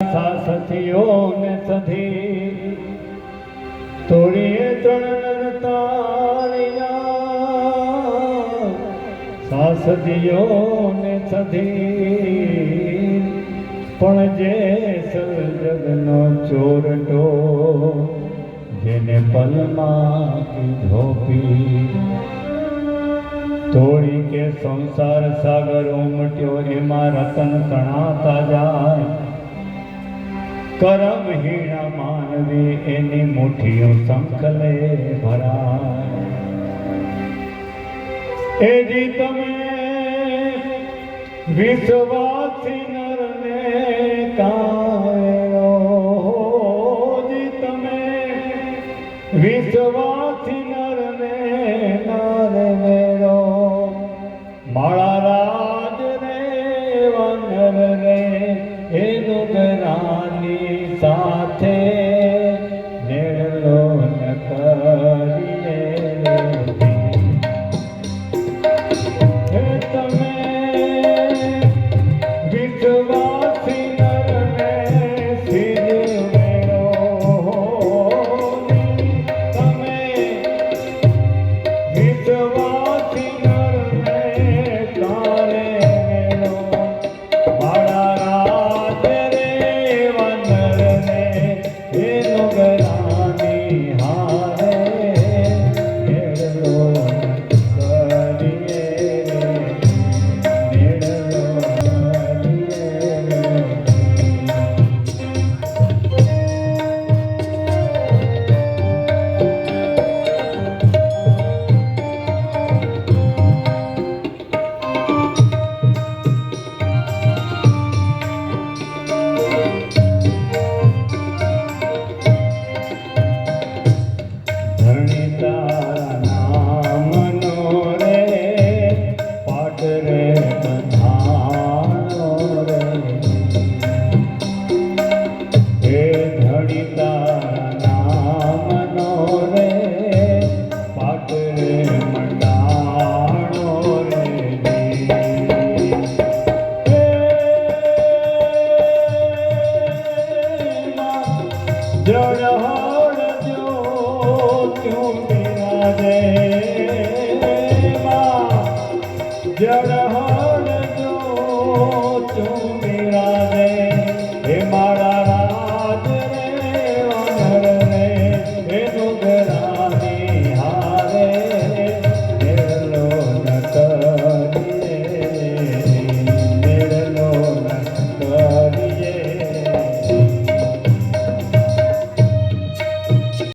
સાથીઓને સધી તોડીએ ત્રણ તાળિયા. સાસદીઓને સધી પણ જે સર્જગનો ચોરટો જેને પલમાં કીધો પી તોડી કે સંસાર સાગર ઉમટ્યો એમાં રતન તણાતા જાય કરમ હીણા માનવી, એની મુઠ્ઠીઓ સંકલે ભરાય. એ જી તમે વિશ્વાસી નરને કાયો તમે વિશ્વાસી નરને નર મેળો, માળા રાજ રે વનર રે એનું ગરાની સાથે Yeah.